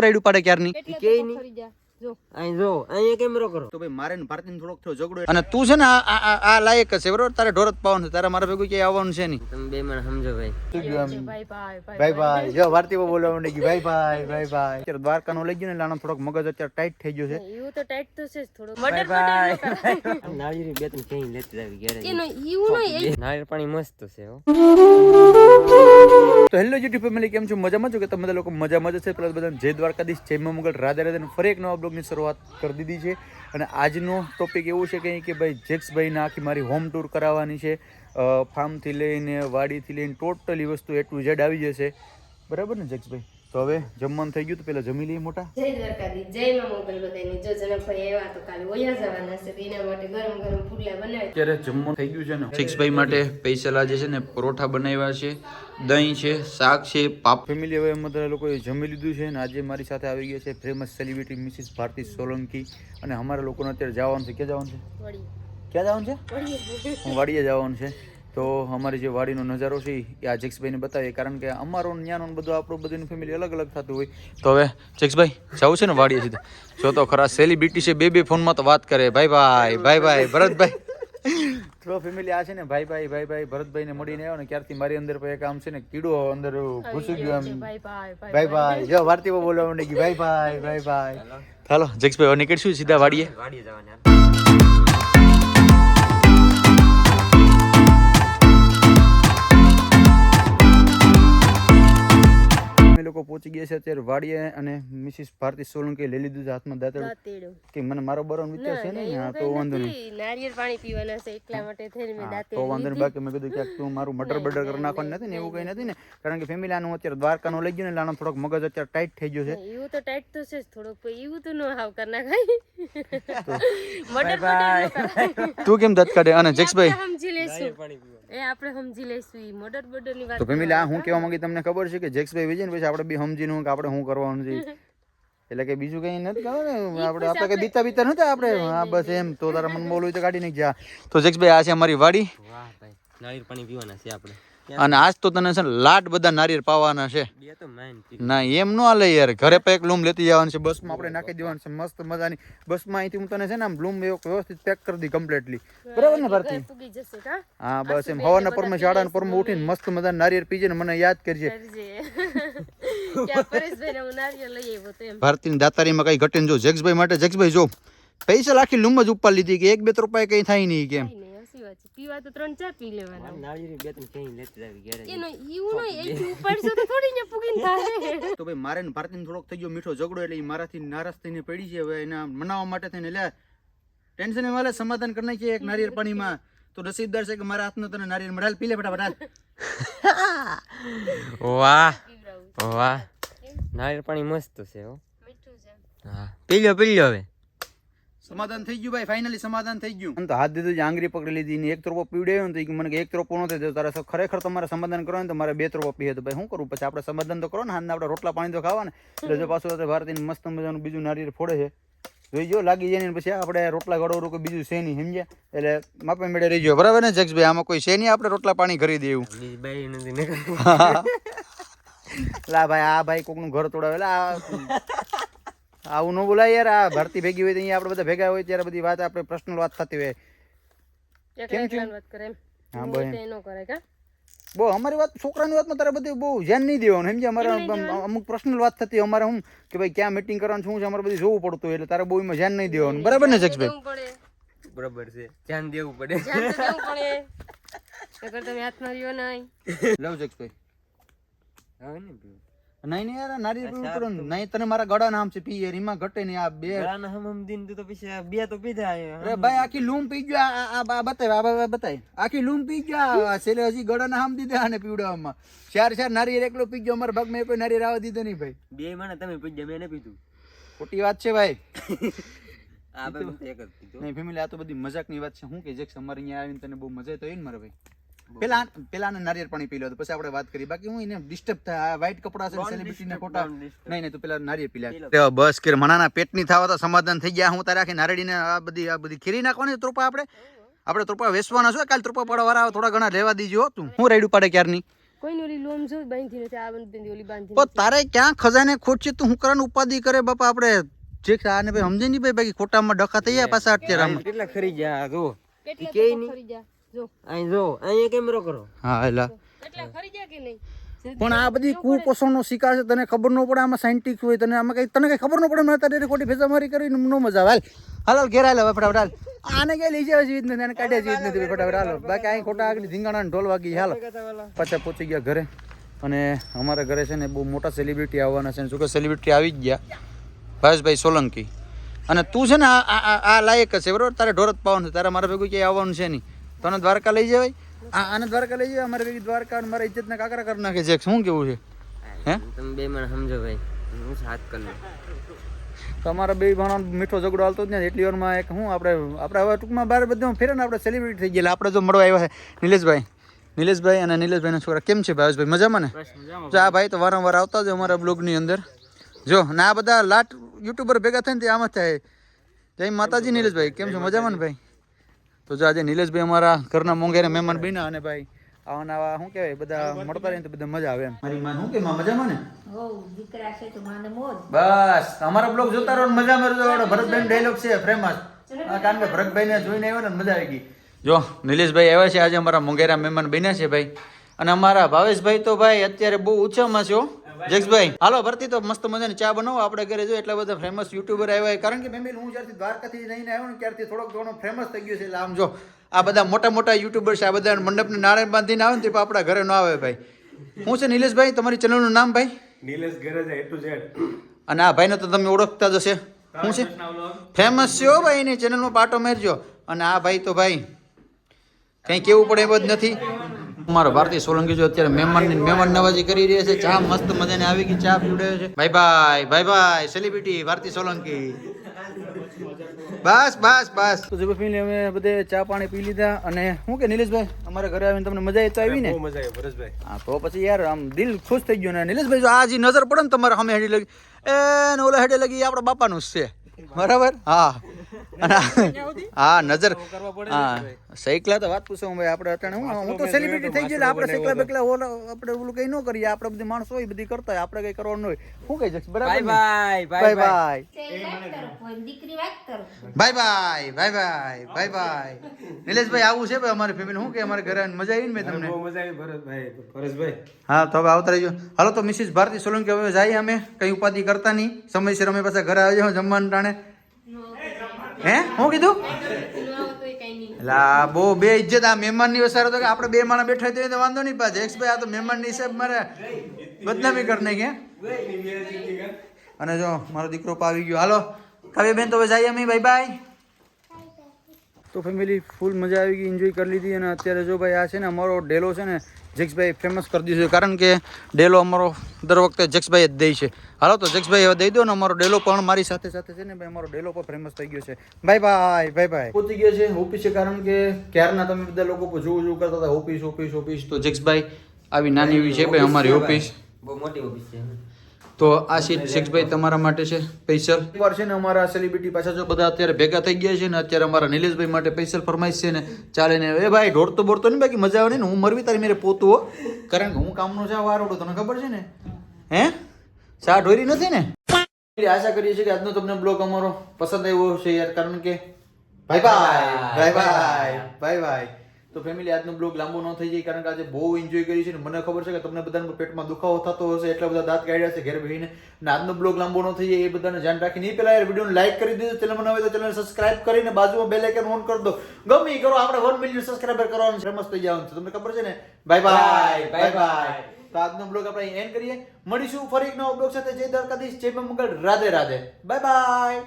હું રાઈડ ઉપાડે ક્યારની કે નહીં. ખરી જા જો. અહીં જો અહીંયા કેમેરો કરો. તો ભાઈ મારે ને ભારતીને થોડોક થયો ઝઘડો અને તું છે ને આ- આ આ- આ લાયક છે બરોબર? તારે ઢોરત પાવાનું છે તારે મારા ભેગું ક્યાંય આવવાનું છે નહીં. તમે બે મને સમજો ભાઈ. ભાઈ ભાઈ ભાઈ ભાઈ ભાઈ. જો ભારતી બોલવા માંડી ગઈ. ભાઈ ભાઈ ભાઈ ભાઈ. અત્યારે દ્વારકા નું લઈ ગયું ને લાણો થોડોક મગજ અત્યારે ટાઈટ થઈ ગયો છે. એવું તો ટાઈટ તો છે જ થોડું મટર મટર નાળિયેરી બે ત્રણ લેતી આવી ગેરેજ એનો એવું નહીં નાળિયેર પાણી મસ્ત છે હો. તો હેલો યુટ્યુબ ફેમિલી કેમ છો? મજામાં છો કે તમે બધા લોકો મજામાં જ છે પ્લસ બધા જય દ્વારકાધીશ, જય મા મંગળ રાધે રાધે અને ફરી એક નવા બ્લોગની શરૂઆત કરી દીધી છે. અને આજનો ટોપિક એવું છે કે કે ભાઈ જેક્સભાઈને આખી મારી હોમ ટૂર કરાવવાની છે. ફાર્મથી લઈને વાડીથી લઈને ટોટલી વસ્તુ એ ટુ ઝેડ આવી જશે. બરાબર ને જેક્સભાઈ? તો હવે જમવાનું થઈ ગયું તો પહેલાં જમી લઈએ મોટા. જય દ્વારકાધી જય માં મોગલ બધાની. જો જનકભાઈ આવ્યા તો કાલે ઓયા જવાના છે એના માટે ગરમ ગરમ પુડલા બનાવી અત્યારે જમવાનું થઈ ગયું છે ને? સિક્સભાઈ માટે પૈસા જે છે ને પરોઠા બનાવ્યા છે દહીં છે શાક છે પાપ ફેમિલી હવે બધા લોકોએ જમી લીધું છે અને આજે મારી સાથે આવી ગયા છે famous celebrity Mrs Bharti Solanki અને અમારા લોકોને અત્યારે જવાનું છે ક્યાં જવાનું છે? ક્યાં જવાનું છે? હું વાડીએ જવાનું છે. તો અમારી જે વાડીનો નજારો છે એ આ જક્ષભાઈને બતાવીએ કારણ કે અમારો ને ન્યાનો બધું આપણું બધું ફેમિલી અલગ અલગ થતું હોય. તો હવે જેક્સભાઈ જવું છે ને વાડીએ સીધા? જો તો ખરા સેલિબ્રિટી છે બે બે ફોનમાં તો વાત કરે. ભાઈ ભાઈ ભાઈ ભાઈ ભરતભાઈ. થ્રો ફેમિલી આ છે ને ભાઈ ભાઈ ભાઈ ભાઈ ભરતભાઈને મળીને આવ્યો ને ક્યારથી મારી અંદર એક આમ છે ને કીડો અંદર ઘૂસી ગયો એમ. ભાઈ ભાઈ જો ભારતી બોલવા માંડી ગઈ. ભાઈ ભાઈ ભાઈ ભાઈ. ચાલો જક્ષભાઈ હવે નીકળશું સીધા વાડીએ. વાડીએ જવાના. લોકો પહોંચી ગયા છે અત્યારે વાડીએ અને મિસિસ ભારતી સોલંકી લઈ લીધું છે હાથમાં દાંતેડું કે મને મારો બરોન વિચાર છે ને હા તો વાંધો નહીં. નારિયેળ પાણી પીવાના છે એટલા માટે થઈને મેં દાંતેડું તો વાંધો નહીં. બાકી મેં કીધું કે તું મારું મટર બટર કરી નાખવાનું નથી ને એવું કઈ નથી ને? કારણ કે ફેમિલી આનું અત્યારે દ્વારકાનું લઈ ગયું ને આનો થોડોક મગજ અત્યારે ટાઈટ થઈ ગયો છે. એવું તો ટાઈટ તો છે જ થોડુંક એવું તો ન હાવ કર નાખાય. મટર તું કેમ દત કાઢે? અને જેક્સભાઈ સમજી લઈશું. એ આપણે સમજી લઈશું ઈ મટર બટરની વાત તો ફેમિલી આ હું કહેવા માંગી તમને ખબર છે કે જેક્સભાઈ વિજય ને પછી આપણે બી સમજીને હું કે આપણે શું કરવાનું છે એટલે કે બીજું કઈ નથી કરો ને આપણે આપણે કઈ બીતા બીતા નથી આપણે. હા બસ એમ તો તારા મન બોલવું તો કાઢી નાખજે. તો જેક્સભાઈ આ છે અમારી વાડી. વાહ ભાઈ નાળિયેર પાણી પીવાના છે આપણે. અને આજ તો તને છે ને લાટ બધા નારિયેળ પાવાના છે. ના એમ નો હાલે યાર. ઘરે પર એક લૂમ લેતી જવાનું છે બસમાં આપણે નાખી દેવાનું છે મસ્ત મજાની. બસમાં અહીંથી હું તને છે ને આમ લૂમ એક વ્યવસ્થિત પેક કરી દી કમ્પ્લીટલી બરાબર ને ભારતી પૂગી જશે કા? હા બસ એમ. હવાના પરમાં શાળાના પરમાં ઉઠીને મસ્ત મજા નારિયેળ પીજે ને મને યાદ કરજે. ભારતી દાતારીમાં કઈ ઘટે જો. જેક્સભાઈ માટે જેક્સભાઈ જો પૈસા લાખી લૂમ જ ઉપર લીધી કે એક બે રૂપિયા કઈ થાય નહીં કેમ છે પીવા તો ત્રણ ચાર પી લેવાના. નાળિયેરી બે ત્રણ ક્યાંય લેતી આવી ગેરેજ એનો એવું નહીં અહીંથી ઉપાડશો તો થોડી ને પૂગીને થાય તો ભાઈ મારે ને ભારતીને થોડોક થઈ ગયો મીઠો ઝઘડો એટલે ઈ મારાથી નારાજ થઈને પડી છે. હવે એના મનાવવા માટે થઈને લે ટેન્શન એ વાલે સમાધાન કરી નાખીએ એક નારિયેળ પાણીમાં. તો નસીબદાર છે કે મારા હાથનો તને નારિયેળ મડાલ પી લે ફટાફટ હાલ. વાહ વાહ. નારિયેળ પાણી મસ્ત છે હો. મીઠું છે. હા પી લો પી લો હવે. સમાધાન થઈ ગયું ભાઈ ફાઇનલી સમાધાન થઈ ગયું. તો હાથ દીધું આંગરી પકડી લીધી ને એક તરફો પીવડાયો ને તો મને એક તરફો નથી થયો તારે ખરેખર તમારે સમાધાન કરો તો મારે બે તરફો પીએ તો ભાઈ શું કરું? પછી આપણે સમાધાન તો કરો ને હાથના આપણે રોટલા પાણી તો ખાવા ને એટલે જો પાછું ભારતીય મસ્ત મજાનું બીજું નારિયેળ ફોડે છે. જોઈજો લાગી જાય ને પછી આપણે રોટલા ગળવરું કોઈ બીજું છે નહીં સમજ્યા? એટલે માપે મેળે રહી રહીજો બરાબર ને જક્ષભાઈ આમાં કોઈ છે નહીં આપણે રોટલા પાણી કરી દેવું. લા ભાઈ આ ભાઈ કોકનું ઘર તોડાવે. આ- આવું ન બોલાય યાર આ ભરતી ભેગી હોય તો અહીંયા આપણે બધા ભેગા હોય ત્યારે બધી વાત આપણે પર્સનલ વાત થતી હોય. કેમ છે? વાત કરે એમ. હા, હું બહુ હોય તો એ ન કરે કા? બહુ અમારી વાત છોકરાની વાતમાં તારે બધી બહુ ધ્યાન નહીં દેવાનું સમજે અમારે અમુક પર્સનલ વાત થતી અમારે હું કે ભાઈ ક્યાં મીટિંગ કરવાનું શું છે અમારે બધું જોવું પડતું એટલે તારે બહુ એમાં ધ્યાન નહીં દેવાનું. બરાબર ને જક્ષભાઈ પડે. છે. ધ્યાન દેવું પડે. ધ્યાન દેવું પડે. તમે હાથમાં રહ્યો નહીં. લવ જક્ષભાઈ હવે નહીં પીવું નહીં નહીં યાર નારી પડે નહીં તને મારા ગળા નામ છે પી એમાં ઘટે નહીં આ બે ગળા નામ હમ દિન તો પછી બે તો પીધા અરે ભાઈ આખી લૂમ પી ગયો આ આ- બતાય આ બતાય. આખી લૂમ પી ગયો છેલ્લે હજી ગળાના નામ દીધા અને પીવડાવવામાં. ચાર ચાર નારિયેળ એકલો પી ગયો અમારા ભાગમાં કોઈ નારિયેળ આવવા દીધો નહીં ભાઈ. બે મને તમે પીધા મેં નહીં પીધું. ખોટી વાત છે ભાઈ. આ ભાઈ એક જ નહીં ફેમિલી આ તો બધી મજાકની વાત છે. હું કે જેક્સ અમારે અહીંયા આવીને તને બહુ મજા તો આવી ને મારા ભાઈ. પેલા પેલા નારિયેળ પાણી પી લો પછી આપણે વાત કરી બાકી હું એને ડિસ્ટર્બ થાય. આ વ્હાઈટ કપડા છે સેલિબ્રિટી ના ખોટા નહીં નહીં તું પેલા નારિયેળ પી લે. બસ કે મણાના પેટની થાવા તો સમાધાન થઈ ગયા. હું તારે આખી નારડીને આ બધી આ બધી ખીરી નાખવાની ત્રોપા આપણે? આપણે ત્રોપા વેચવાના છો. કાલ ત્રોપા પાડવા વાળા થોડા ઘણા લેવા દીજો તું. હું રેડું પાડે ક્યારની? કોઈની ઓલી લોમ જો બાંધી નથી આ બંધ ઓલી બાંધી પણ તારે ક્યાં ખજાને ખોટ છે? તું હું કરવાનું ઉપાધિ કરે બાપા આપણે? જે આને ભાઈ સમજે નહીં ભાઈ બાકી ખોટામાં ડખા થઈ ગયા પાછા અત્યારે કેટલા ખરી ગયા? જો કે તો ખરી જા. જો અહીં જો અહીંયા કેમેરો કરો. હા એલા. કેટલા ખરી જા કે નહીં? પણ આ બધી કુપોષણનો શિકાર છે તને ખબર ન પડે આમાં સાયન્ટિફિક હોય તને આમાં કઈ તને કઈ ખબર ન પડે મને તારે ખોટી ભેસામારી કરીને ન મજા આવે. હાલ. હાલ ઘેરા હાલ ફટાફટ હાલ. આને ક્યાંય લઈ જાય જીવિત નથી આને કાઢ્યા જીવિત નથી ફટાફટ હાલો. બાકી અહીં ખોટા આગળ ધીંગાણા ને ઢોલ વાગી હાલો. પાછા પહોંચી ગયા ઘરે. અને અમારા ઘરે છે ને બહુ મોટા સેલિબ્રિટી આવવાના છે શું કે સેલિબ્રિટી આવી જ ગયા. ભાવેશભાઈ સોલંકી. અને તું છે ને આ આ- આ આ લાયક છે બરોબર? તારે ઢોરત જ પાવાનું છે તારે મારા ભેગું ક્યાંય આવવાનું છે નહીં. તને દ્વારકા લઈ જવાય? આ આને દ્વારકા લઈ જવાય? અમારે ભેગી દ્વારકા અને મારા ઇજ્જતના કાકરા કરી નાખે છે. શું કેવું છે? હે? તમે બે મને સમજો ભાઈ. હું સાથ કરી તમારા બે ભાણો મીઠો ઝઘડો હાલતો જ ને એટલી વારમાં એક હું આપણે આપણે હવે ટૂંકમાં બહાર બધું ફેરે ને આપણે સેલિબ્રિટી થઈ ગયેલા. આપણે જો મળવા આવ્યા છે. નિલેશભાઈ. નિલેશભાઈ અને નિલેશભાઈના છોકરા. કેમ છે ભાવેશભાઈ? મજામાં ને? જો આ ભાઈ. તો વારંવાર આવતા જ અમારા બ્લોગની અંદર. જો ને આ બધા લાટ યુટ્યુબર ભેગા થઈને તે આમ જ થાય. જય માતાજી નિલેશભાઈ. કેમ છો? મજામાં ને ભાઈ? તો જો આજે નિલેશભાઈ અમારા ઘરના મોંઘેરા મહેમાન બન્યા અને ભાઈ આવા શું કહેવાય બધા મળતા રહે તો બધા મજા આવે એમ. મારી માં શું કે માં મજામાં ને? દીકરા છે તો માને મોજ. બસ અમારા બ્લોગ જોતા રહો મજા મારજો. આવડે ભરતભાઈ ડાયલોગ છે ફેમસ કારણ કે ભરતભાઈ ને જોઈને આવ્યો ને મજા આવી ગઈ. જો નિલેશભાઈ આવ્યા છે આજે અમારા મોંઘેરા મહેમાન બન્યા છે ભાઈ. અને અમારા ભાવેશભાઈ તો ભાઈ અત્યારે બહુ ઊંચામાં છે હો જક્ષભાઈ હાલો ભરતી તો મસ્ત મજાની ચા બનાવો. આપણે ઘરે જો એટલા બધા ફેમસ યુટ્યુબર આવ્યા. કારણ કે મેં હું જ્યારથી દ્વારકાથી રહીને આવ્યો ને ત્યારથી થોડોક ઘણો ફેમસ થઈ ગયો છે. એટલે આમ જો આ બધા મોટા મોટા યુટ્યુબર છે આ બધા મંડપને નારાયણ બાંધીને આવે ને તે આપણા ઘરે ન આવે ભાઈ. શું છે નિલેશભાઈ તમારી ચેનલનું નામ ભાઈ? Nilesh garage A to Z અને આ ભાઈને તો તમે ઓળખતા જ હશે. શું છે? ફેમસ છે ભાઈ એની ચેનલમાં પાટો મારજો. અને આ ભાઈ તો ભાઈ કંઈ કેવું પડે એમ જ નથી. અમારો ભારતી સોલંકી જો અત્યારે મહેમાનની મહેમાન નવાજી કરી રહ્યા છે ચા મસ્ત મજાની આવી ગઈ ચા પીવડાવે છે. ભાઈ ભાઈ ભાઈ ભાઈ સેલિબ્રિટી ભારતીય સોલંકી. બસ બસ બસ. તો જબરફીને અમે બધે ચા પાણી પી લીધા અને શું કે નિલેશભાઈ અમારા ઘરે આવીને તમને મજા આવી તો આવી ને મજા આવી ભરતભાઈ. હા તો પછી યાર આમ દિલ ખુશ થઈ ગયું ને. નિલેશભાઈ જો આ જે નજર પડે ને તમારે સામે હેડી લગી એ ને ઓલા હેડે લગી આપણા બાપાનું જ છે. બરાબર? હા. હા નજર હા સૈકલા તો વાત પૂછો ભાઈ આપણે અત્યારે હું હું તો સેલિબ્રિટી થઈ ગયેલા આપણે સૈકલા બેકલા ઓલ આપણે ઓલું કઈ ન કરીએ આપણે બધી માણસો હોય બધી કરતા હોય આપણે કઈ કરવાનું હોય. શું કઈ જશે બરાબર બાય બાય બાય બાય દીકરી વાત કરો bye bye bye bye bye bye. નિલેશભાઈ આવું છે ભાઈ અમારી ફેમિલી શું કે અમારે ઘરે મજા આવી ને મેં તમને? મજા આવી ભરતભાઈ ભરતભાઈ. હા તો હવે આવતા રહીજો. હાલો તો મિસિસ ભારતી સોલંકી હવે જઈએ અમે. કઈ ઉપાધિ કરતા નહીં. સમયસર અમે પાછા ઘરે આવી જાઓ જમવાનું ટાણે. હે? શું કીધું? લા બહુ બે ઇજ્જત આ મહેમાનની વસારો તો કે આપણે બે માણસ બેઠા હોય તો વાંધો નહીં પાછે. એક્સભાઈ આ તો મહેમાનની હિસાબ મારે બદનામી કરી નાખી કે અને જો મારો દીકરો પાવી આવી ગયો. હાલો કાવ્ય બેન તો હવે જઈએ અમે. બાય બાય તો ફેમિલી ફૂલ મજા આવી ગઈ એન્જોય કરી લીધી. અને અત્યારે જો ભાઈ આ છે ને અમારો ઢેલો છે ને જેક્સભાઈ ફેમસ કરી દીધું છે. કારણ કે ડેલો અમારો દર વખતે જક્ષભાઈ જ દે છે. હાલો તો જેક્સભાઈ હવે દઈ દો ને અમારો ડેલો પણ મારી સાથે સાથે છે ને ભાઈ અમારો ડેલો પણ ફેમસ થઈ ગયો છે. બાય બાય બાય બાય પહોંચી ગયો છે ઓફિસ છે કારણ કે ક્યારના તમે બધા લોકો જોવું જોવું કરતા હતા ઓફિસ ઓફિસ ઓફિસ. તો જક્ષભાઈ આવી નાની એવી છે ભાઈ અમારી ઓફિસ. બહુ મોટી ઓફિસ છે તો આ સીટ શેખભાઈ તમારા માટે છે સ્પેશિયલ એકવાર છે ને અમારા સેલિબ્રિટી પાછા જો બધા અત્યારે ભેગા થઈ ગયા છે ને અત્યારે અમારા નિલેશભાઈ માટે સ્પેશિયલ ફરમાઈશ છે ને ચાલે ને એ ભાઈ ઢોળતો બોળતો નહીં બાકી મજા આવે ને હું મરવી તારી મેરે પોતું હો. કારણ કે હું કામનો છે વારોડો તને ખબર છે ને? હે? ચા ઢોરી નથી ને? આશા કરીએ છીએ કે આજનો તમને બ્લોગ અમારો પસંદ આવ્યો છે યાર કારણ કે bye bye bye bye bye bye તો ફેમિલી આજનો બ્લોગ લાંબો ન થઈ જાય કારણ કે આજે બહુ એન્જોય કર્યું છે ને મને ખબર છે કે તમને બધાને પેટમાં દુખાવો થતો હશે એટલા બધા દાંત કાઢ્યા છે ઘરે બેહીને. ને આજનો બ્લોગ લાંબો ન થઈ જાય એ બધાને ધ્યાન રાખીને. એ પહેલાં યાર વિડીયોને લાઇક કરી દીધો ચેનલ બનાવે તો ચેનલ સબસ્ક્રાઇબ કરીને બાજુમાં બેલ આઇકન ઓન કરી દો. ગમે કરો આપણે વન મિલિયન સબસ્ક્રાઇબર કરવાનું ફેમસ થઈ જવાનું છે. તમને ખબર છે ને? બાય બાય બાય બાય તો આજનો બ્લોગ આપણે અહીં એન્ડ કરીએ. મળીશું ફરી એક નવો બ્લોગ સાથે. જય દ્વારકાધીશ. જય મંગળ. રાધે રાધે. Bye bye